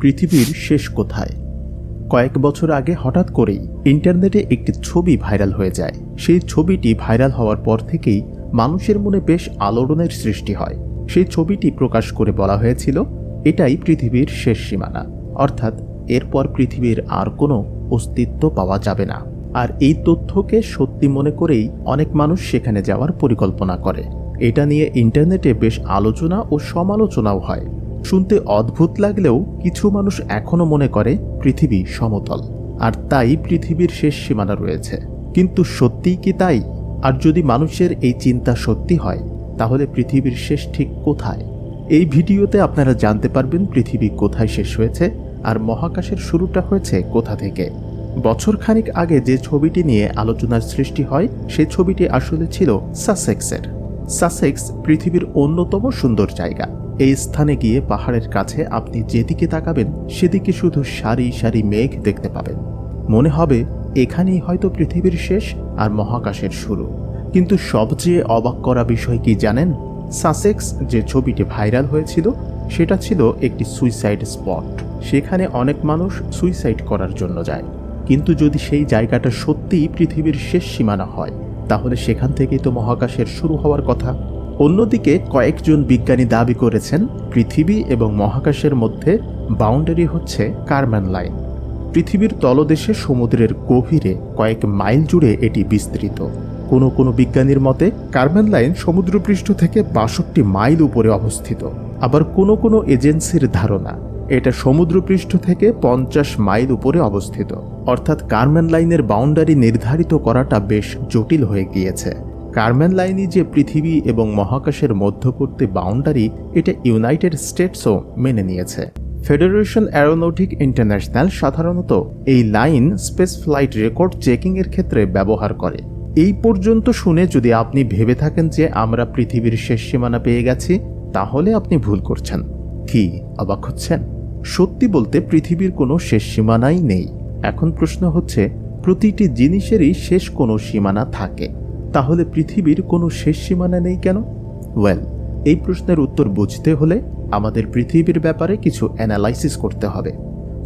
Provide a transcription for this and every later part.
পৃথিবীর শেষ কোথায়? কয়েক বছর আগে হঠাৎ করেই ইন্টারনেটে একটি ছবি ভাইরাল হয়ে যায়। সেই ছবিটি ভাইরাল হওয়ার পর থেকেই মানুষের মনে বেশ আলোড়নের সৃষ্টি হয়। সেই ছবিটি প্রকাশ করে বলা হয়েছিল, এটাই পৃথিবীর শেষ সীমানা। অর্থাৎ এরপর পৃথিবীর আর কোনো অস্তিত্ব পাওয়া যাবে না। আর এই তথ্যকে সত্যি মনে করেই অনেক মানুষ সেখানে যাওয়ার পরিকল্পনা করে। এটা নিয়ে ইন্টারনেটে বেশ আলোচনা ও সমালোচনাও হয়। শুনতে অদ্ভুত লাগলেও কিছু মানুষ এখনও মনে করে পৃথিবী সমতল। আর তাই পৃথিবীর শেষ সীমানা রয়েছে। কিন্তু সত্যিই কি তাই? আর যদি মানুষের এই চিন্তা সত্যি হয়, তাহলে পৃথিবীর শেষ ঠিক কোথায়? এই ভিডিওতে আপনারা জানতে পারবেন পৃথিবী কোথায় শেষ হয়েছে আর মহাকাশের শুরুটা হয়েছে কোথা থেকে। বছর খানিক আগে যে ছবিটি নিয়ে আলোচনার সৃষ্টি হয় সেই ছবিটি আসলে ছিল সাসেক্সের। সাসেক্স পৃথিবীর অন্যতম সুন্দর জায়গা। এই স্থানে গিয়ে পাহাড়ের কাছে আপনি যেদিকে তাকাবেন, সেদিকে শুধু সারি সারি মেঘ দেখতে পাবেন। মনে হবে এখানেই হয়তো পৃথিবীর শেষ আর মহাকাশের শুরু। কিন্তু সবচেয়ে অবাক করা বিষয় কি জানেন? সাসেক্স যে ছবিটি ভাইরাল হয়েছিল, সেটা ছিল একটি সুইসাইড স্পট। সেখানে অনেক মানুষ সুইসাইড করার জন্য যায়। কিন্তু যদি সেই জায়গাটা সত্যিই পৃথিবীর শেষ সীমানা হয়, তাহলে সেখান থেকেই তো মহাকাশের শুরু হওয়ার কথা। অন্যদিকে কয়েকজন বিজ্ঞানী দাবি করেছেন, পৃথিবী এবং মহাকাশের মধ্যে বাউন্ডারি হচ্ছে কার্ম্যান লাইন। পৃথিবীর তলদেশে সমুদ্রের গভীরে কয়েক মাইল জুড়ে এটি বিস্তৃত। কোনো কোনো বিজ্ঞানীর মতে, কার্মেন লাইন সমুদ্রপৃষ্ঠ থেকে বাষট্টি মাইল উপরে অবস্থিত। আবার কোনো কোনো এজেন্সির ধারণা, এটা সমুদ্রপৃষ্ঠ থেকে পঞ্চাশ মাইল উপরে অবস্থিত। অর্থাৎ কার্মেন লাইনের বাউন্ডারি নির্ধারিত করাটা বেশ জটিল হয়ে গিয়েছে। কার্মেন লাইনই যে পৃথিবী এবং মহাকাশের মধ্যবর্তী বাউন্ডারি এটা ইউনাইটেড স্টেটসও মেনে নিয়েছে। ফেডারেশন অ্যারোনটিক ইন্টারন্যাশনাল সাধারণত এই লাইন স্পেস ফ্লাইট রেকর্ড চেকিংয়ের ক্ষেত্রে ব্যবহার করে। এই পর্যন্ত শুনে যদি আপনি ভেবে থাকেন যে আমরা পৃথিবীর শেষ সীমানা পেয়ে গেছি, তাহলে আপনি ভুল করছেন। কি, অবাক হচ্ছেন? সত্যি বলতে পৃথিবীর কোনো শেষ সীমানাই নেই। এখন প্রশ্ন হচ্ছে, প্রতিটি জিনিসেরই শেষ কোনো সীমানা থাকে। তাহলে পৃথিবীর কোনো শেষ সীমানা নেই কেন? ওয়েল এই প্রশ্নের উত্তর বুঝতে হলে আমাদের পৃথিবীর ব্যাপারে কিছু অ্যানালাইসিস করতে হবে।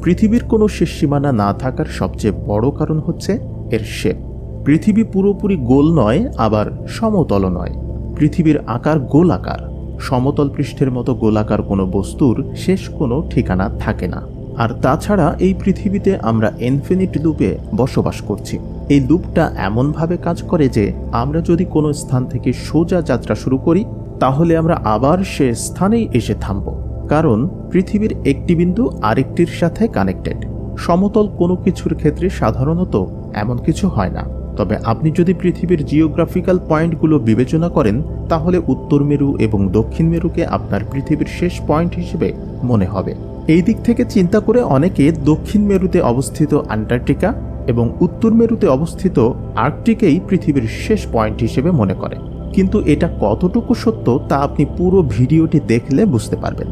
পৃথিবীর কোনো শেষ সীমানা না থাকার সবচেয়ে বড় কারণ হচ্ছে এর শেপ পৃথিবী পুরোপুরি গোল নয়, আবার সমতল নয়। পৃথিবীর আকার গোল আকার সমতল পৃষ্ঠের মতো গোলাকার কোনো বস্তুর শেষ কোনো ঠিকানা থাকে না। আর তাছাড়া এই পৃথিবীতে আমরা ইনফিনিট লুপে বসবাস করছি। এই লুপটা এমনভাবে কাজ করে যে আমরা যদি কোনো স্থান থেকে সোজা যাত্রা শুরু করি, তাহলে আমরা আবার সে স্থানেই এসে থামব। কারণ পৃথিবীর একটি বিন্দু আরেকটির সাথে কানেক্টেড সমতল কোনো কিছুর ক্ষেত্রে সাধারণত এমন কিছু হয় না। তবে আপনি যদি পৃথিবীর জিওগ্রাফিক্যাল পয়েন্টগুলো বিবেচনা করেন, তাহলে উত্তর মেরু এবং দক্ষিণ মেরুকে আপনার পৃথিবীর শেষ পয়েন্ট হিসেবে মনে হবে। এই দিক থেকে চিন্তা করে অনেকে দক্ষিণ মেরুতে অবস্থিত আন্টার্কটিকা এবং উত্তর মেরুতে অবস্থিত আর্কটিকেই পৃথিবীর শেষ পয়েন্ট হিসেবে মনে করে। কিন্তু এটা কতটুকু সত্য তা আপনি পুরো ভিডিওটি দেখলে বুঝতে পারবেন।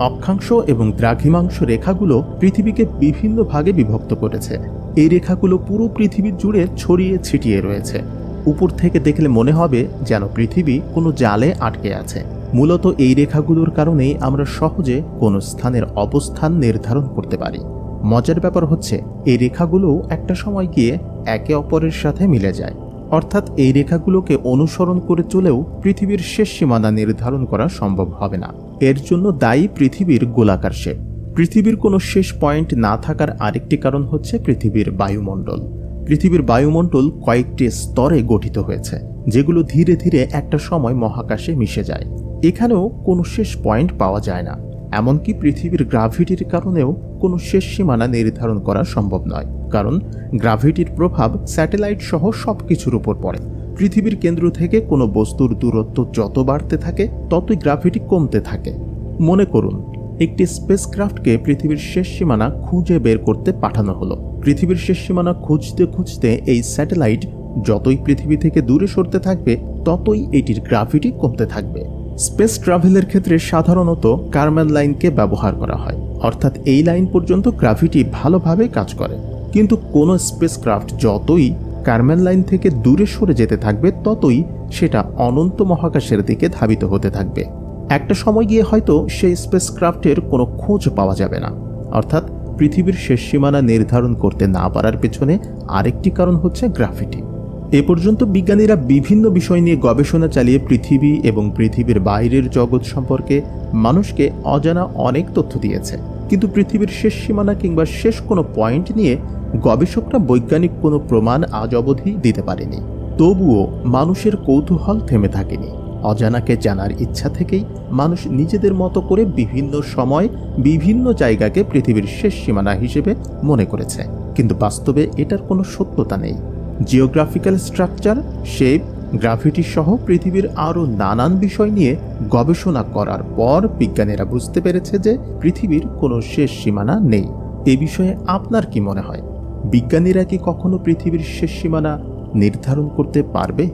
অক্ষাংশ এবং দ্রাঘিমাংশ রেখাগুলো পৃথিবীকে বিভিন্ন ভাগে বিভক্ত করেছে। এই রেখাগুলো পুরো পৃথিবী জুড়ে ছড়িয়ে ছিটিয়ে রয়েছে। উপর থেকে দেখলে মনে হবে যেন পৃথিবী কোনো জালে আটকে আছে। মূলত এই রেখাগুলোর কারণেই আমরা সহজে কোনো স্থানের অবস্থান নির্ধারণ করতে পারি। মজার ব্যাপার হচ্ছে, এই রেখাগুলোও একটা সময় গিয়ে একে অপরের সাথে মিলে যায়। অর্থাৎ এই রেখাগুলোকে অনুসরণ করে চলেও পৃথিবীর শেষ সীমানা নির্ধারণ করা সম্ভব হবে না। এর জন্য দায়ী পৃথিবীর গোলাকার শেপ পৃথিবীর কোনো শেষ পয়েন্ট না থাকার আরেকটি কারণ হচ্ছে পৃথিবীর বায়ুমণ্ডল। পৃথিবীর বায়ুমণ্ডল কয়েকটি স্তরে গঠিত হয়েছে, যেগুলো ধীরে ধীরে একটা সময় মহাকাশে মিশে যায়। এখানেও কোনো শেষ পয়েন্ট পাওয়া যায় না। এমনকি পৃথিবীর গ্রাভিটির কারণেও কোনো শেষ সীমানা নির্ধারণ করা সম্ভব নয়। কারণ গ্রাভিটির প্রভাব স্যাটেলাইট সহ সব কিছুর উপর পড়ে। পৃথিবীর কেন্দ্র থেকে কোনো বস্তুর দূরত্ব যত বাড়তে থাকে, ততই গ্রাভিটি কমতে থাকে। মনে করুন, একটি স্পেসক্রাফটকে পৃথিবীর শেষ সীমানা খুঁজে বের করতে পাঠানো হলো। পৃথিবীর শেষ সীমানা খুঁজতে খুঁজতে এই স্যাটেলাইট যতই পৃথিবী থেকে দূরে সরতে থাকবে, ততই এটির গ্রাভিটি কমতে থাকবে। স্পেস ট্রাভেলের ক্ষেত্রে সাধারণত কার্ম্যান লাইনকে ব্যবহার করা হয়। অর্থাৎ এই লাইন পর্যন্ত গ্রাভিটি ভালোভাবে কাজ করে। কিন্তু কোনো স্পেসক্রাফট যতই কার্ম্যান লাইন থেকে দূরে সরে যেতে থাকবে, ততই সেটা অনন্ত মহাকাশের দিকে ধাবিত হতে থাকবে। একটা সময় গিয়ে হয়তো সেই স্পেসক্রাফটের কোনো খোঁজ পাওয়া যাবে না। অর্থাৎ পৃথিবীর শেষ সীমানা নির্ধারণ করতে না পারার পেছনে আরেকটি কারণ হচ্ছে গ্রাফিটি এ পর্যন্ত বিজ্ঞানীরা বিভিন্ন বিষয় নিয়ে গবেষণা চালিয়ে পৃথিবী এবং পৃথিবীর বাইরের জগৎ সম্পর্কে মানুষকে অজানা অনেক তথ্য দিয়েছে। কিন্তু পৃথিবীর শেষ সীমানা কিংবা শেষ কোনো পয়েন্ট নিয়ে গবেষকরা বৈজ্ঞানিক কোনো প্রমাণ আজ অবধি দিতে পারেনি। তবুও মানুষের কৌতূহল থেমে থাকেনি। অজানাকে জানার ইচ্ছা থেকেই মানুষ নিজেদের মতো করে বিভিন্ন সময় বিভিন্ন জায়গাকে পৃথিবীর শেষ সীমানা হিসেবে মনে করেছে। কিন্তু বাস্তবে এটার কোনো সত্যতা নেই। জিওগ্রাফিক্যাল স্ট্রাকচার শেপ গ্রাফিটি সহ পৃথিবীর আরও নানান বিষয় নিয়ে গবেষণা করার পর বিজ্ঞানীরা বুঝতে পেরেছে যে পৃথিবীর কোনো শেষ সীমানা নেই। এ বিষয়ে আপনার কি মনে হয়? বিজ্ঞানীরা কি কখনো পৃথিবীর শেষ সীমানা নির্ধারণ করতে পারবে?